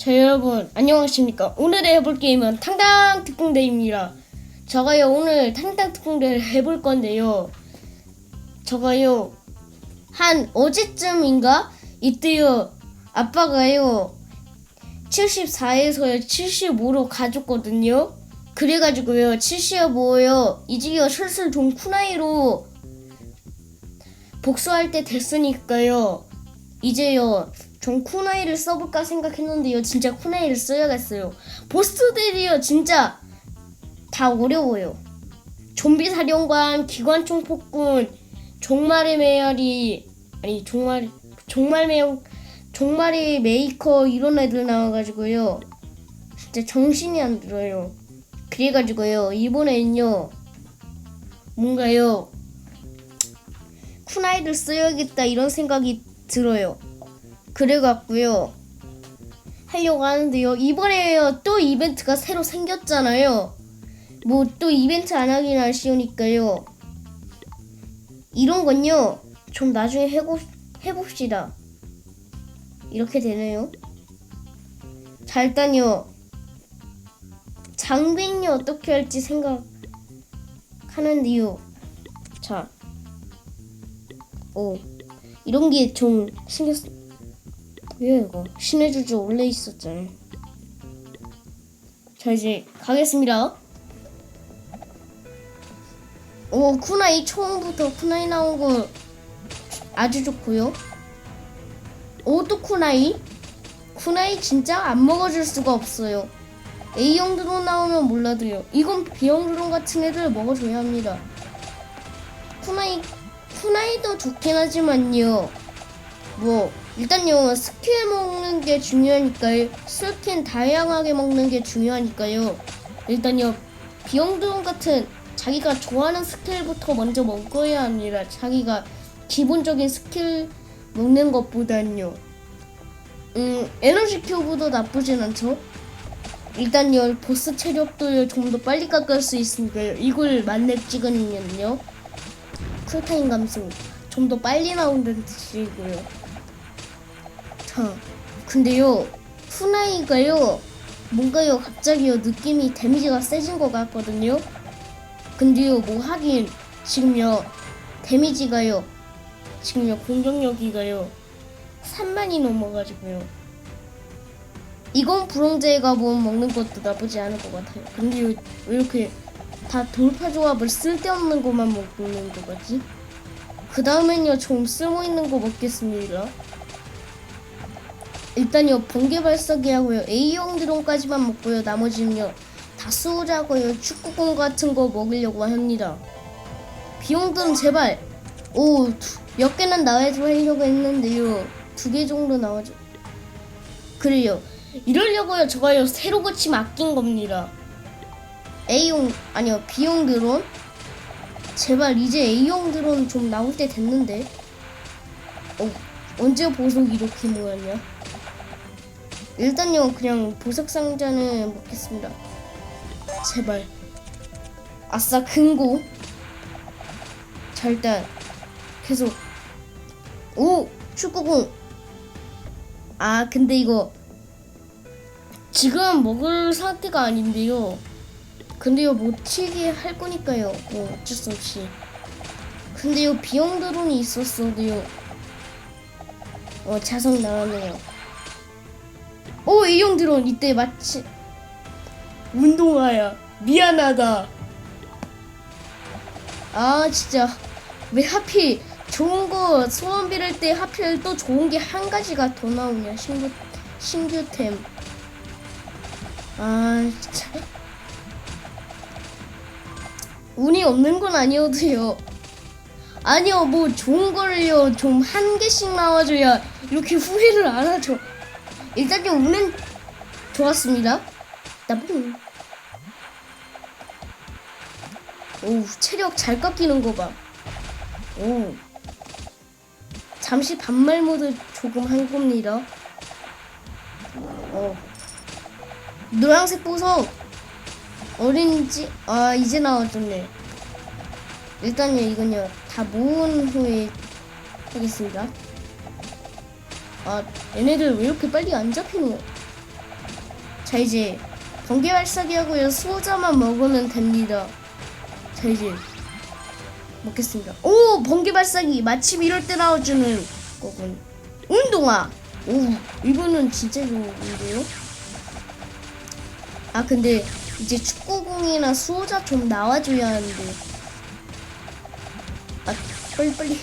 자 여러분 안녕하십니까? 오늘의 해볼 게임은 탕당 특공대입니다. 저가요 오늘 탕당 특공대를 해볼 건데요. 저가요 한 어제쯤인가? 이때요 아빠가요 74에서 75로 가졌거든요. 그래가지고요 75요 이제요 슬슬 좀 쿠나이로 복수할 때 됐으니까요. 이제요 전 쿠나이를 써볼까 생각했는데요. 진짜 쿠나이를 써야겠어요. 보스들이요 진짜 다 어려워요. 좀비 사령관 기관총 폭군 종말의 메아리 아니 종말 종말 메 종말의 메이커 이런 애들 나와가지고요. 진짜 정신이 안 들어요. 그래가지고요 이번에는요 뭔가요? 쿠나이를 써야겠다 이런 생각이 들어요 그래갖고요. 하려고 하는데요. 이번에요 또 이벤트가 새로 생겼잖아요. 뭐 또 이벤트 안 하긴 아쉬우니까요. 이런 건요 좀 나중에 해보, 해봅시다. 이렇게 되네요. 자 일단요. 장빙이 어떻게 할지 생각하는데요. 자. 오, 이런 게좀 쓰... 왜 이거? 신의 주주 원래 있었잖아요. 자, 이제 가겠습니다. 오, 쿠나이 처음부터 쿠나이 나온 거 아주 좋고요. 오, 또 쿠나이? 쿠나이 진짜 안 먹어줄 수가 없어요. A형 드론 나오면 몰라도요. 이건 B형 드론 같은 애들 먹어줘야 합니다. 쿠나이 쿠나이도 좋긴 하지만요. 뭐 일단요 스킬 먹는 게 중요하니까요. 스킨 다양하게 먹는 게 중요하니까요. 일단요 비용드론 같은 자기가 좋아하는 스킬부터 먼저 먹어야 합니다. 자기가 기본적인 스킬 먹는 것보단요. 음 에너지 큐브도 나쁘진 않죠. 일단요 보스 체력도 좀 더 빨리 깎을 수 있으니까요. 이걸 만렙 찍으면요. 쿨타임 감소 좀 더 빨리 나온다는 뜻이고요. 자, 근데요, 후나이가요, 뭔가요, 갑자기요, 느낌이 데미지가 세진 것 같거든요. 근데요, 뭐 하긴, 지금요, 데미지가요, 지금요, 공격력이가요, 3만이 넘어가지고요. 이건 브론즈에 가보면 먹는 것도 나쁘지 않을 것 같아요. 근데요, 왜 이렇게 다 돌파 조합을 쓸데없는 것만 먹는 거 같지? 그 다음엔요 좀 쓸모 있는 거 먹겠습니다. 일단요 번개 발사기 하고요 A형 드론까지만 먹고요 나머지는요 다 쏘자고요 축구공 같은 거 먹으려고 합니다. 비용 드론 제발 오 몇 개는 나와줘 하려고 했는데요 두 개 정도 나와줘. 그래요 이러려고요 저가요 새로 고침 아낀 겁니다. A용 아니요 B용 드론 제발 이제 A용 드론 좀 나올 때 됐는데 어, 언제 보석 이렇게 모였냐 일단요 그냥 보석 상자는 먹겠습니다. 제발. 아싸 큰고. 자 일단 계속. 오 축구공. 아 근데 이거 지금 먹을 상태가 아닌데요. 근데요 못 치게 할 거니까요. 뭐 어쩔 수 없이. 근데요 비용 드론이 있었어도요. 어 자석 나왔네요 오 A형 드론 이때 마치 운동화야. 미안하다. 아 진짜. 왜 하필 좋은 거 소원 빌을 때 하필 또 좋은 게 한 가지가 더 나오냐 신규 신규템. 아 진짜. 운이 없는 건 아니어도요. 아니요, 뭐 좋은 거를요. 좀 한 개씩 나와줘야 이렇게 후회를 안 하죠. 일단요 운은 좋았습니다. 나쁜. 오 체력 잘 깎이는 거 봐. 오 잠시 반말 모드 조금 한 겁니다. 어 노란색 보석 어린지 아 이제 나왔었네 일단요 이건요 다 모은 후에 하겠습니다 아 얘네들 왜 이렇게 빨리 안 잡히노? 자 이제 번개 발사기 하고요 수호자만 먹으면 됩니다. 자 이제 먹겠습니다. 오 번개 발사기! 마침 이럴 때 나와주는 거군. 운동화! 오 이거는 진짜 좋은데요? 아 근데 이제 축구공이나 수호자 좀 나와줘야 하는데. 아 빨리빨리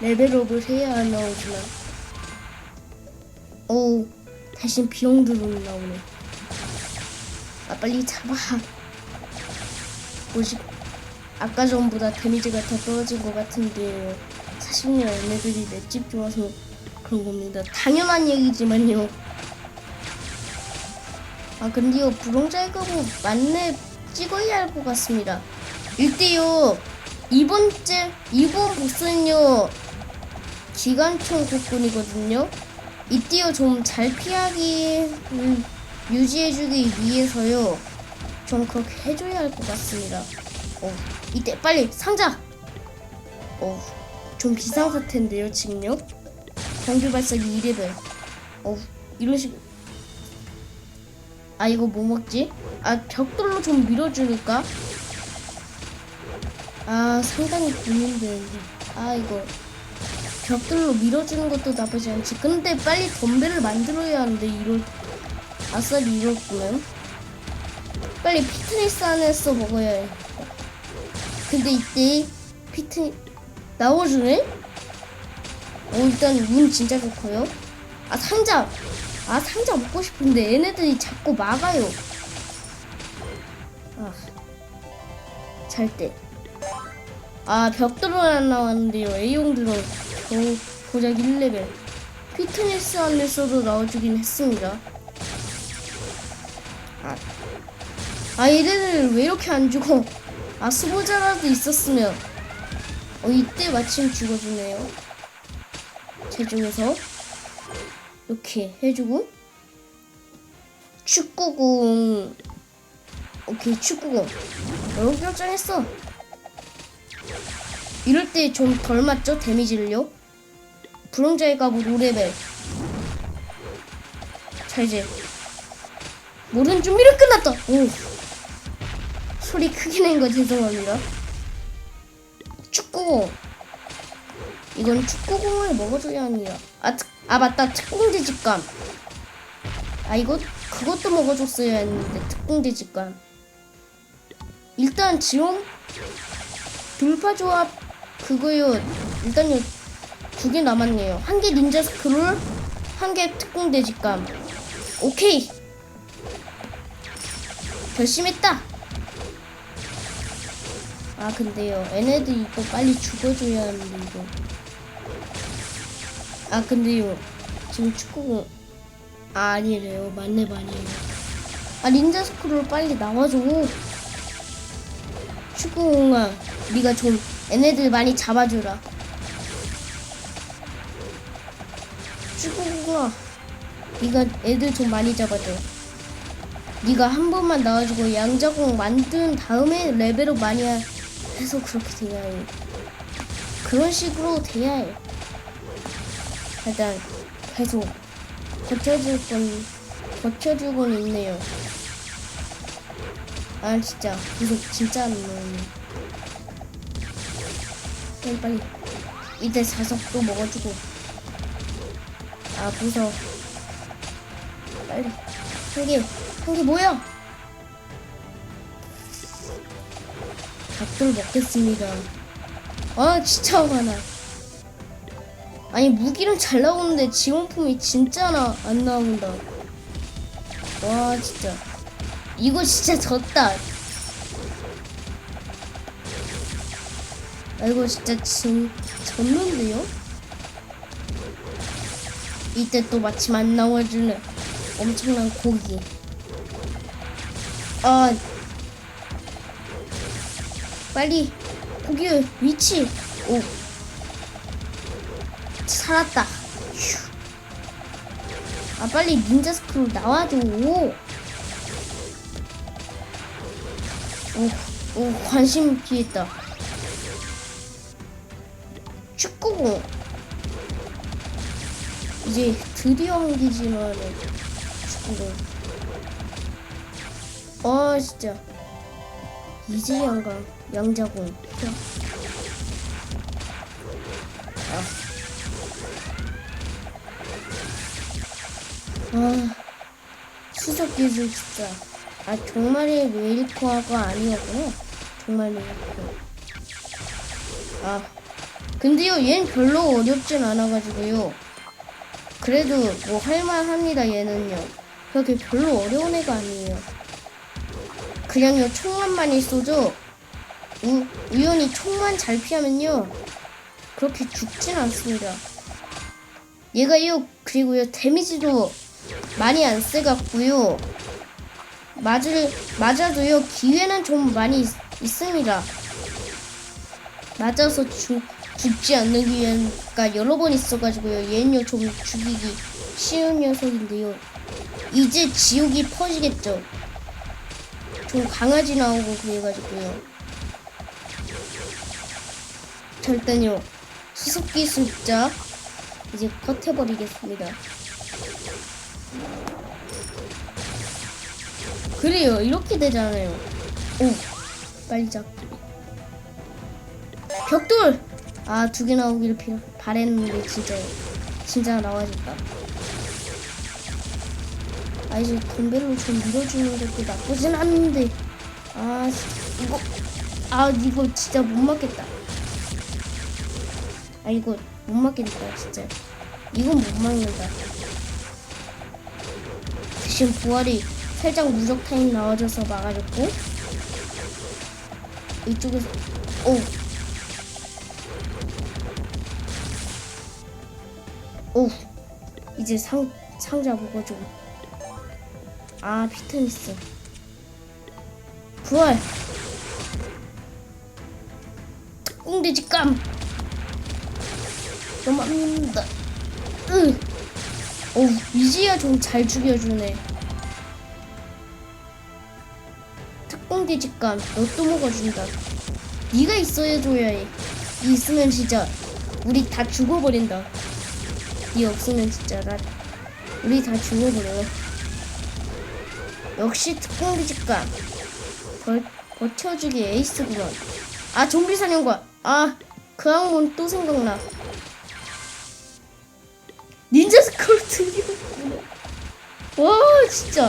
레벨업을 해야 나오지만 오 대신 비용들은 나오네. 아 빨리 잡아. 뭐지 아까 전보다 데미지가 더 떨어진 것 같은데 사실은 얘네들이 맷집 좋아서 그런 겁니다. 당연한 얘기지만요. 아 근데요 부롱자의 거부 만렙 찍어야 할 것 같습니다. 일대요 이번째 이번 보스는요 기관총 국군이거든요 이때요 좀잘 피하기 음, 유지해주기 위해서요. 좀 그렇게 해줘야 할 것 같습니다. 어 이때 빨리 상자! 어 좀 비상사태인데요 지금요? 경주 발사기 2레벨. 어 이런 식아 이거 뭐 먹지? 아 벽돌로 좀 밀어주니까? 아 상당히 고민되는데. 아 이거 벽돌로 밀어주는 것도 나쁘지 않지. 근데 빨리 덤벨을 만들어야 하는데 이럴 아싸리 이럴 거면 빨리 피트니스 안에서 먹어야 해. 근데 이때 피트 나와주네? 어 일단 운 진짜 좋고요. 아 상자. 아 상자 먹고 싶은데 얘네들이 자꾸 막아요. 아 잘 때. 아 벽돌은 안 나왔는데요. A용들은 겨우 고작 1레벨. 피트니스 안에서도 나와주긴 했습니다. 아, 아 얘네들 왜 이렇게 안 죽어? 아 수보자라도 있었으면. 어 이때 마침 죽어주네요. 제 중에서. 이렇게 해주고. 축구공. 오케이 축구공. 여기 결정했어. 이럴 때 좀 덜 맞죠? 데미지를요 불황자의 갑옷 5레벨 자 이제 모든 준비를 끝났다. 오. 소리 크게 낸 거 죄송합니다. 축구공. 이건 축구공을 먹어줘야 합니다. 아, 특, 아 맞다. 특공대 직감 아 이거 그것도 먹어줬어야 했는데 특공대 직감 일단 지원 돌파 조합 그거요. 일단요 두 개 남았네요. 한 개 닌자 스크롤 한 개 특공대 직감. 오케이. 결심했다. 아 근데요. 얘네들 이거 빨리 죽어줘야 하는데 이거. 아 근데요. 지금 축구공 아 아니래요. 맞네 아니에요 아 닌자 스크롤 빨리 나와줘. 축구공아 네가 좀 얘네들 많이 잡아주라 축구공아 네가 애들 좀 많이 잡아줘. 네가 한 번만 나와주고 양자공 만든 다음에 레벨업 많이 하- 해서 그렇게 돼야 해. 그런 식으로 돼야 해. 일단 계속 고쳐줄 건 고쳐주곤 있네요. 아 진짜. 이거 진짜 안 나오네 빨리 빨리. 이제 자석도 먹어주고 아 무서워. 빨리. 한개한 개 뭐야 닭들 먹겠습니다. 아 진짜 많아. 아니 무기는 잘 나오는데 지원품이 진짜 나, 안 나온다. 와 진짜. 이거 진짜 졌다. 아 이거 진짜 진 졌는데요? 이때 또 마침 안 나와주는 엄청난 고기. 아 빨리 고기 위치. 오. 살았다. 휴. 아 빨리 닌자 스크롤 나와줘. 오, 오 관심 피했다. 축구공 이제 드디어 한기지만 축구공 어 진짜. 이제 양강 양자공. 아, 아 수석 기술 진짜. 아 정말이 메리코아가 아니었구나. 정말 메리코. 아 근데요 얘는 별로 어렵진 않아가지고요 그래도 뭐 할만합니다 얘는요. 그렇게 별로 어려운 애가 아니에요. 그냥요 총만 많이 쏘죠 우, 우연히 총만 잘 피하면요 그렇게 죽진 않습니다. 얘가요 그리고요 데미지도 많이 안 세갖고요 맞을 맞아도요 기회는 좀 많이 있, 있습니다. 맞아서 죽, 죽지 않는 기회가 여러 번 있어가지고요. 얘는요 좀 죽이기 쉬운 녀석인데요. 이제 지옥이 퍼지겠죠. 좀 강아지 나오고 그래가지고요. 자 일단요. 수습기 숫자 이제 컷해버리겠습니다. 그래요. 이렇게 되잖아요. 오 빨리 잡기 벽돌 아 두 개 나오기를 비, 바랬는데 진짜 진짜 나와줬다. 아 이제 덤벨로 좀 밀어주는 것도 나쁘진 않은데. 아 이거 아 이거 진짜 못 맞겠다. 아 이거 못 맞겠다 진짜. 이건 못 막는다. 대신 부활이 살짝 무적 타임 나와줘서 막아줬고 이쪽에서 오 오, 이제 상, 상자 먹어줘. 아, 피트니스. 부활. 꽁돼지 깜. 너무합니다. 으. 오, 이지야 좀 잘 죽여주네. 특공돼지 깜. 너 또 먹어준다. 네가 있어야 줘야 해. 니 있으면 진짜 우리 다 죽어버린다. 니 없으면 진짜 나 우리 다 죽어버려. 역시 특공기집감 버, 버텨주기 에이스구만. 아 좀비 사냥관. 아그 항문 또 생각나. 닌자 스컬 드디어. 와 진짜.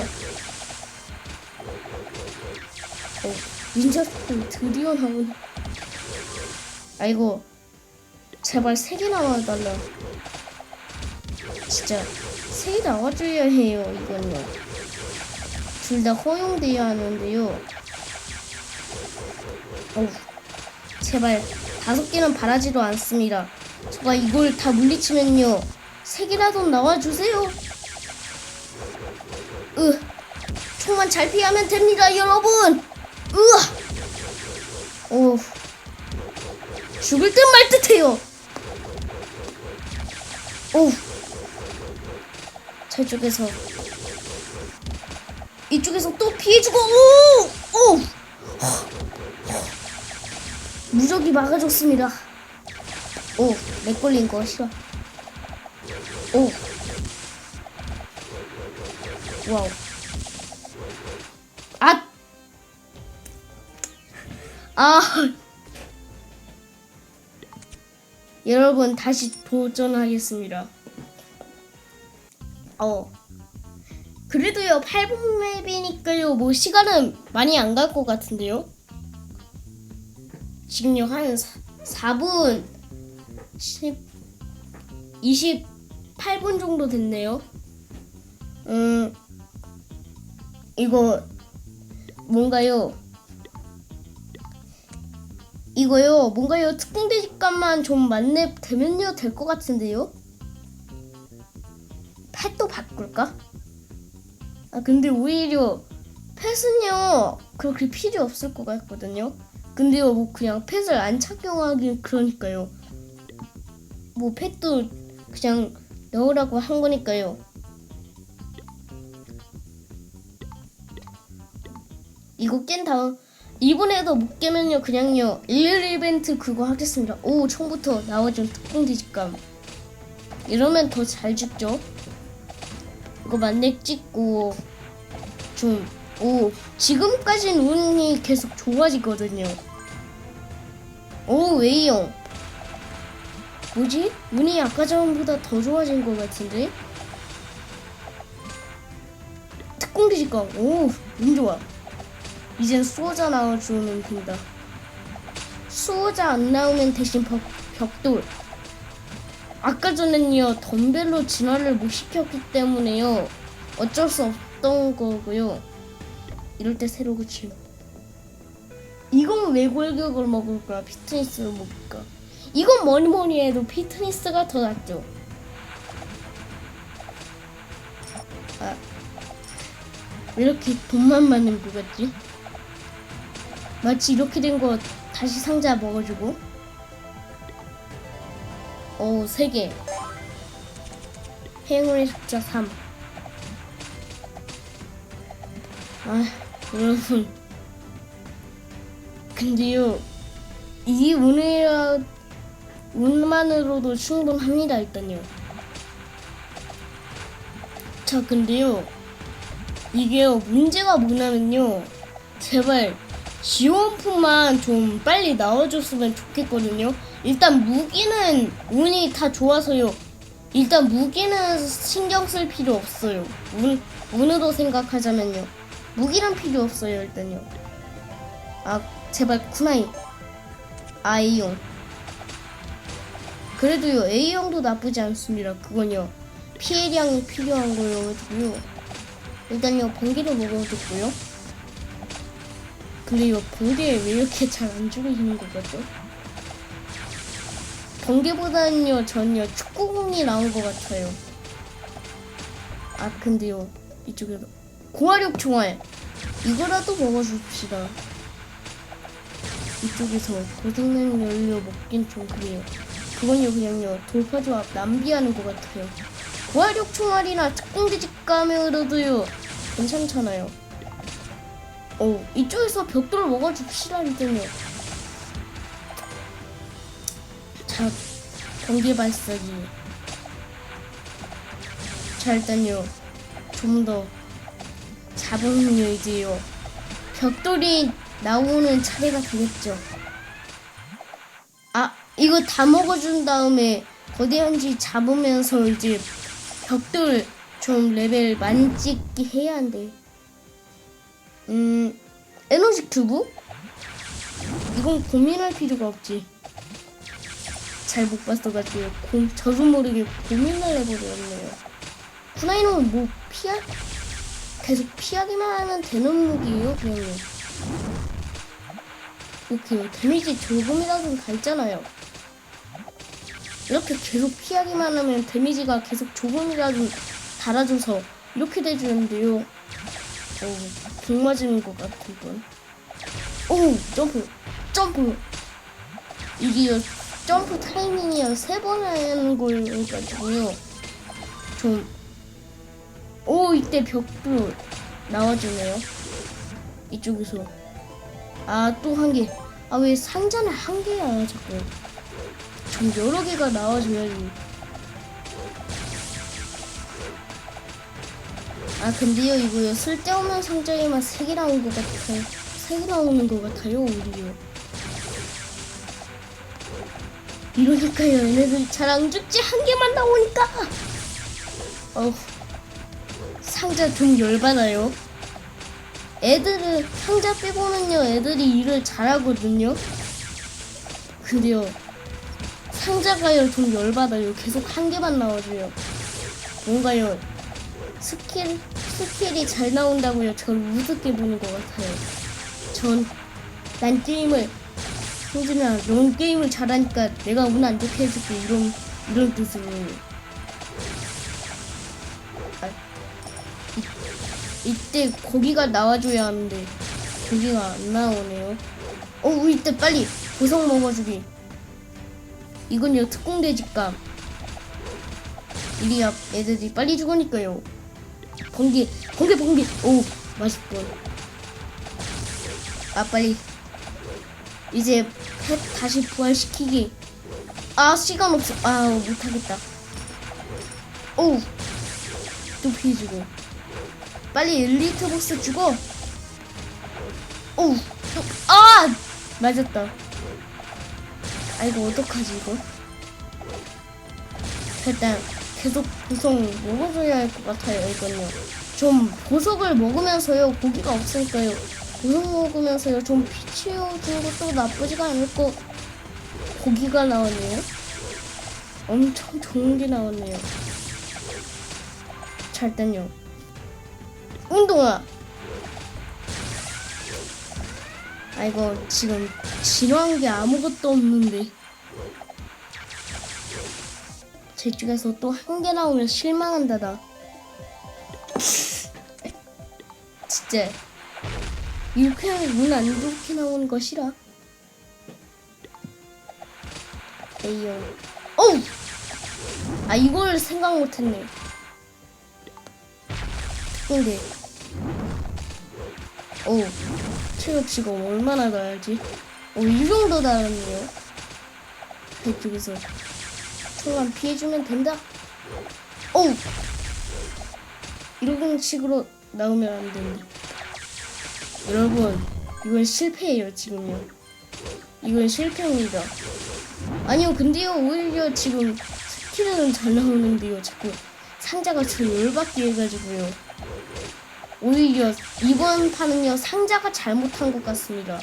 어, 닌자 스컬 드디어 나오네. 아이고 제발 세 개 나와달라. 진짜 세개 나와줘야 해요 이건요 둘 다 허용돼야 하는데요. 어우 제발 다섯 개는 바라지도 않습니다. 제가 이걸 다 물리치면요 세 개라도 나와주세요. 으 총만 잘 피하면 됩니다 여러분. 오 죽을 듯 말 듯해요. 오 저쪽에서 이쪽에서 또 피해주고 오! 오! 무적이 막아줬습니다 오, 렉 걸린 거 싫어 오 와우 아! 아! 여러분 다시 도전하겠습니다 어. 그래도요, 8분 맵이니까요, 뭐, 시간은 많이 안 갈 것 같은데요? 지금요, 한 4, 분 10, 28분 정도 됐네요. 음, 이거, 뭔가요? 이거요, 뭔가요, 특공대집값만 좀 만렙 되면요, 될 것 같은데요? 펫도 바꿀까? 아 근데 오히려 펫은요 그렇게 필요 없을 것 같거든요. 근데요 뭐 그냥 펫을 안 착용하기 그러니까요. 뭐 펫도 그냥 넣으라고 한 거니까요. 이거 깬 다음 이번에도 못 깨면요 그냥요 일일 이벤트 그거 하겠습니다. 오 처음부터 나와준 특공 뒤집감. 이러면 더 잘 죽죠. 이거 만렙 찍고 좀, 오, 지금까지는 운이 계속 좋아지거든요. 오, 웨이용. 뭐지? 운이 아까 전보다 더 좋아진 것 같은데? 특공 기지광. 오, 운 좋아. 이젠 수호자 나와주면 된다. 수호자 안 나오면 대신 벽, 벽돌. 아까 전엔요, 덤벨로 진화를 못 시켰기 때문에요. 어쩔 수 없던 거고요. 이럴 때 새로 고침. 이건 왜 골격을 먹을까? 피트니스를 먹을까? 이건 뭐니 뭐니 해도 피트니스가 더 낫죠. 아, 왜 이렇게 돈만 많은 것 같지? 마치 이렇게 된 거 다시 상자 먹어주고. 오, 세 개. 행운의 숫자 3. 아, 여러분. 근데요, 이 운이라, 운만으로도 충분합니다, 일단요. 자, 근데요, 이게요, 문제가 뭐냐면요, 제발, 지원품만 좀 빨리 나와줬으면 좋겠거든요. 일단 무기는 운이 다 좋아서요. 일단 무기는 신경 쓸 필요 없어요. 운, 운으로 생각하자면요. 무기란 필요 없어요, 일단요. 아, 제발 쿠나이. 아이용. 그래도요, A용도 나쁘지 않습니다. 그건요. 피해량이 필요한 거여가지고요. 일단요, 번개를 먹어줬고요. 근데 이거 번개 왜 이렇게 잘안것 같죠? 번개보다는요, 전요 축구공이 나온 것 같아요. 아, 근데요, 이쪽에서 고화력 총알 이거라도 먹어줍시다. 이쪽에서 고생된 연료 먹긴 좀 그래요. 그건요, 그냥요 돌파 조합 낭비하는 것 같아요. 고화력 총알이나 특공기집 가면으로도요 괜찮잖아요. 어, 이쪽에서 벽돌을 먹어줍시다, 일단요. 자, 번개 발사기. 자, 일단요. 좀 더 잡으면요, 이제요. 벽돌이 나오는 차례가 되겠죠. 아, 이거 다 먹어준 다음에 거대한지 잡으면서 이제 벽돌 좀 레벨 많이 찍기 해야 한대. 음, 에너지 튜브? 이건 고민할 필요가 없지. 잘 못 봤어가지고 고, 저도 모르게 고민을 해버렸네요. 쿠나이는 뭐 피하 계속 피하기만 하면 되는 무기예요, 그냥요. 이렇게 데미지 조금이라도 달잖아요. 이렇게 계속 피하기만 하면 데미지가 계속 조금이라도 달아줘서 이렇게 돼주는데요. 오, 공 맞은 것 같은 건. 오, 점프, 점프. 이게요, 점프 타이밍이요, 세 번 하는 거여가지고요. 좀, 오, 이때 벽도 나와주네요. 이쪽에서. 아, 또 한 개. 아, 왜 상자는 한 개야, 자꾸. 좀 여러 개가 나와줘야지. 아 근데요 이거요 쓸데없는 상자에만 세 개 나온 것 같아요 세 개 나오는 것 같아요 우리요 이러니까요. 얘네들 잘안 죽지 한 개만 나오니까. 어 상자 좀 열받아요. 애들은 상자 빼고는요 애들이 일을 잘하거든요. 근데요. 상자가요 좀 열받아요. 계속 한 개만 나와줘요. 뭔가요? 스킬, 스킬이 잘 나온다고요. 저를 우습게 보는 것 같아요. 전, 난 게임을, 형준아, 넌 게임을 잘하니까 내가 운 안 좋게 해줄게. 이런, 이런 뜻으로. 아, 이, 이때 고기가 나와줘야 하는데, 고기가 안 나오네요. 어, 이때 빨리 보석 먹어주기. 이건요, 특공대집감. 이리야, 애들이 빨리 죽으니까요. 번개, 번개, 번개. 오, 맛있군. 아, 빨리. 이제 펫 다시 부활시키기. 아, 시간 없어. 아, 못하겠다. 오, 또 피해 주고. 빨리 엘리트 보스 죽어. 오, 아 맞았다. 아이고 어떡하지 이거? 일단 계속 보석 먹어줘야 할 것 같아요 이건요. 좀 보석을 먹으면서요 고기가 없으니까요. 보석 먹으면서요 좀피 채워주는 것도 나쁘지가 않을 거. 고기가 나왔네요. 엄청 좋은 게 나왔네요. 자 일단요. 운동화. 아이고 지금 진화한 게 아무것도 없는데. 제 쪽에서 또 한 개 나오면 실망한다다. 진짜 이렇게 운안 좋게 나오는 거 싫어. 에이요. 어우! 아 이걸 생각 못했네. 근데 오 체력 지금 얼마나 가야지? 오이 정도 달았네요. 이쪽에서 총만 피해주면 된다. 오 이런 식으로 나오면 안 된다. 여러분 이건 실패예요 지금요. 이건 실패입니다. 아니요 근데요 오히려 지금 스킬은 잘 나오는데요 자꾸 상자가 저 열받게 해가지고요 오히려 이번 판은요 상자가 잘못한 것 같습니다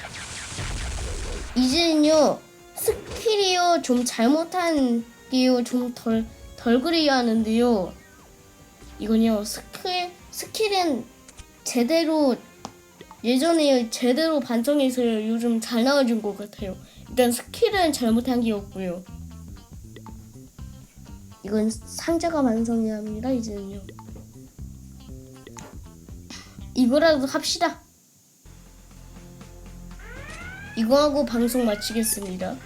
이제는요 스킬이요 좀 잘못한 게요 좀 덜 덜 그려야 하는데요 이건요 스킬 스킬은 제대로 예전에 제대로 반성해서요 요즘 잘 나와준 것 같아요 일단 스킬은 잘못한 게 없고요. 이건 상자가 완성해야 합니다. 이제는요. 이거라도 합시다. 이거 하고 방송 마치겠습니다.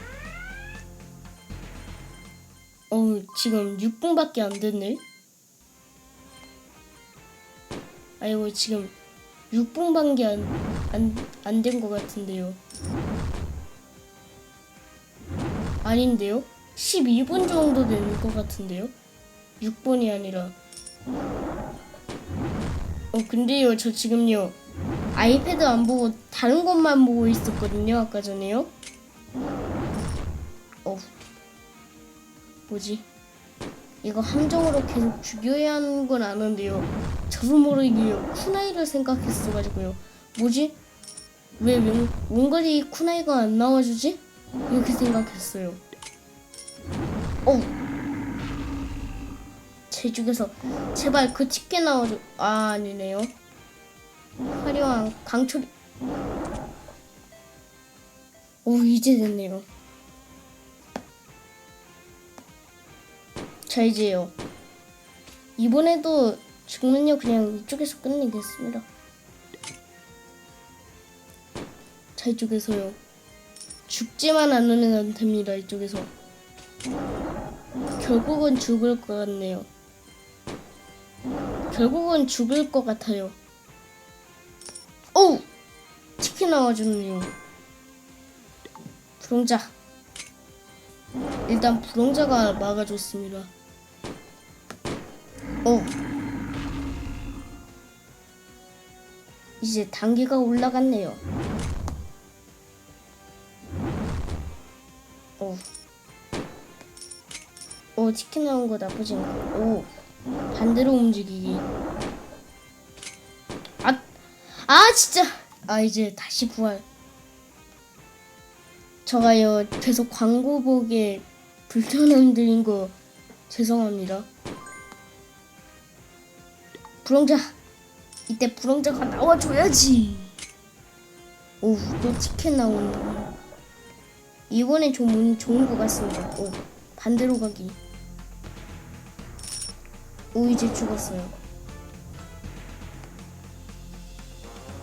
어우 지금 6분밖에 안 됐네. 아이고 지금 6분밖에 안안 된 것 같은데요. 아닌데요? 12분 정도 되는 것 같은데요? 6분이 아니라 어 근데요 저 지금요 아이패드 안 보고 다른 것만 보고 있었거든요 아까 전에요 어 뭐지 이거 함정으로 계속 죽여야 하는 건 아는데요 저도 모르게요 쿠나이를 생각했어가지고요 뭐지 왜 웬, 원거리 쿠나이가 안 나와주지? 이렇게 생각했어요. 어. 제 쪽에서 제발 그 짙게 나와줘. 아 아니네요. 화려한 강철이. 오 이제 됐네요. 자 이제요. 이번에도 죽는요 그냥 이쪽에서 끝내겠습니다. 자 이쪽에서요. 죽지만 않으면 됩니다. 이쪽에서. 결국은 죽을 것 같네요. 결국은 죽을 것 같아요. 오! 치킨 나와주네요. 부렁자. 일단 부렁자가 막아줬습니다. 오. 이제 단계가 올라갔네요. 오. 오, 치킨 나온 거 나쁘지 않고. 오. 반대로 움직이기. 아, 아, 진짜. 아, 이제 다시 부활. 저가요, 계속 광고 보게 불편함 드린 거 죄송합니다. 부렁자. 이때 부렁자가 나와줘야지. 오, 또 치킨 나오네. 이번엔 좀 운이 좋은 것 같습니다. 오, 반대로 가기. 오, 이제 죽었어요.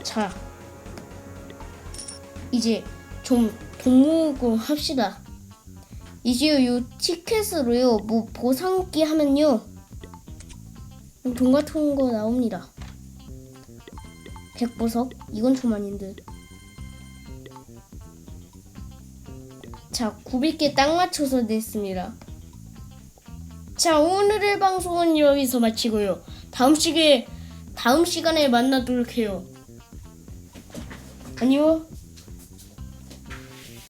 자, 이제 좀돈 모으고 합시다. 이제 요 티켓으로요, 뭐 보상기 하면요, 돈 같은 거 나옵니다. 백보석? 이건 좀 아닌데. 자, 900개 딱 맞춰서 냈습니다. 자, 오늘의 방송은 여기서 마치고요. 다음 시기에 다음 시간에 만나도록 해요. 안녕.